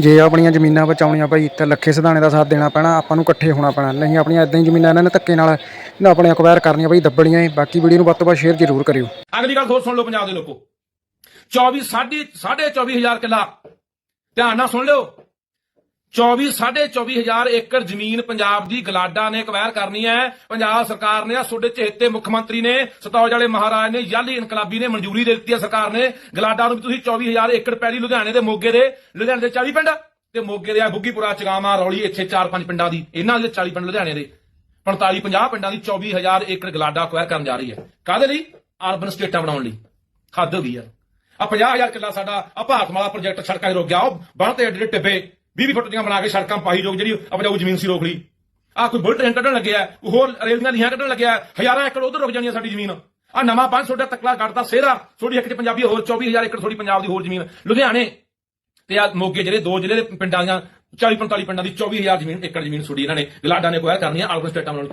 ਜੇ ਆਪਣੀਆਂ ਜ਼ਮੀਨਾਂ ਬਚਾਉਣੀਆਂ ਭਾਈ, ਤਾਂ ਲੱਖੇ ਸਿਧਾਣੇ ਦਾ ਸਾਥ ਦੇਣਾ ਪੈਣਾ, ਆਪਾਂ ਨੂੰ ਇਕੱਠੇ ਹੋਣਾ ਪੈਣਾ। ਨਹੀਂ, ਆਪਣੀਆਂ ਇਦਾਂ ਹੀ ਜ਼ਮੀਨਾਂ ਇਹਨਾਂ ਨੇ ਧੱਕੇ ਨਾਲ ਨਾ ਆਪਣੇ ਅਕਵਾਇਰ ਕਰਨੀਆਂ ਭਾਈ, ਦੱਬਣੀਆਂ ਹੀ। ਬਾਕੀ ਵੀਡੀਓ ਨੂੰ ਵੱਧ ਤੋਂ ਵੱਧ ਸ਼ੇਅਰ ਜ਼ਰੂਰ ਕਰਿਓ। ਅਗਲੀ ਗੱਲ ਹੋਰ ਸੁਣ ਲਓ ਪੰਜਾਬ ਦੇ ਲੋਕੋ। 24 ਸਾਢੇ ਸਾਢੇ 24000 ਕਿੱਲਾ। ਧਿਆਨ ਨਾਲ ਸੁਣ ਲਿਓ। 24 ਸਾਢੇ 24000 ਏਕੜ ਜ਼ਮੀਨ ਪੰਜਾਬ ਦੀ ਗਲਾਡਾ ਨੇ ਅਕਵਾਇਰ ਕਰਨੀ ਹੈ। ਪੰਜਾਬ ਸਰਕਾਰ ਨੇ ਆ ਤੁਹਾਡੇ ਚਹੇਤੇ ਮੁੱਖ ਮੰਤਰੀ ਨੇ, ਸਤੌਜ ਵਾਲੇ ਮਹਾਰਾਜ ਨੇ, ਯਾਲੀ ਇਨਕਲਾਬੀ ਨੇ ਮਨਜ਼ੂਰੀ ਦੇ ਦਿੱਤੀ ਹੈ ਸਰਕਾਰ ਨੇ। ਗਲਾਡਾ ਨੂੰ ਵੀ ਤੁਸੀਂ 24000 ਏਕੜ ਪੈਲੀ ਲੁਧਿਆਣੇ ਦੇ ਮੋਗੇ ਦੇ, ਲੁਧਿਆਣੇ ਦੇ 40 ਪਿੰਡ ਤੇ ਮੋਗੇ ਦੇ ਆ ਬੁੱਗੀਪੁਰਾ ਚਗਾਮਾ ਰੌਲੀ, ਇੱਥੇ 4-5 ਪਿੰਡਾਂ ਦੀ, ਇਹਨਾਂ ਦੇ 40 ਪਿੰਡ ਲੁਧਿਆਣੇ ਦੇ। 45 50 ਪਿੰਡਾਂ ਦੀ 24000 ਏਕੜ ਗਲਾਡਾ ਅਕਵਾਇਰ ਕਰਨ ਜਾ ਰਹੀ ਹੈ। ਕਾਹਦੇ ਲਈ? ਅਰਬਨ ਸਟੇਟਾਂ ਬਣਾਉਣ ਲਈ। ਹੱਦ ਹੋ। ਗਈ ਯਾਰ ਆ 50000 ਕਿੱਲਾ ਸਾਡਾ ਆ ਭਾਰਤਮਾਲਾ ਪ੍ਰੋਜੈਕਟ ਸੜਕਾਂ 'ਤੇ ਰੁਕ ਗਿਆ। ਉਹ ਬਣ ਏਡੇ ਟਿੱਬੇ। 20 ਫੁੱਟ ਦੀਆਂ ਬਣਾ ਕੇ ਸੜਕਾਂ ਪਾਈ ਜੋਗ ਜਿਹੜੀ ਉਪਜਾਊ ਜ਼ਮੀਨ ਸੀ ਰੋਕ ਲਈ। ਆ ਕੋਈ ਬੁਲਟ ਟ੍ਰੇਨ ਕੱਢਣ ਲੱਗਿਆ, ਕੋਈ ਹੋਰ ਰੇਲੀਆਂ ਲੀਹਾਂ ਕੱਢਣ ਲੱਗਿਆ, ਹਜ਼ਾਰਾਂ ਏਕੜ ਉਧਰ ਰੁਕ ਜਾਣੀ ਸਾਡੀ ਜ਼ਮੀਨ। ਆ ਨਵਾਂ ਪੰਜ ਤੁਹਾਡਾ ਤਕਲਾ ਕੱਢਦਾ ਸੇਰਾ ਥੋੜੀ ਇੱਕ ਚ ਪੰਜਾਬੀ, ਹੋਰ 24000 ਏਕੜ ਥੋੜੀ ਪੰਜਾਬ ਦੀ ਹੋਰ ਜ਼ਮੀਨ। ਲੁਧਿਆਣੇ ਤੇ ਆ ਮੋਗੇ ਜਿਹੜੇ ਦੋ ਜ਼ਿਲ੍ਹੇ ਦੇ ਪਿੰਡਾਂ ਦੀਆਂ 40 45 ਪਿੰਡਾਂ ਦੀ 24000 ਜ਼ਮੀਨ, ਏਕੜ ਜ਼ਮੀਨ ਸੁੜੀ ਇਹਨਾਂ ਨੇ। ਗਲਾਡਾ ਨੇ ਕੋਇਆ ਕਰਨੀ ਆ ਅਰਬਨ ਸਟੇਟਾਂ ਨਾਲ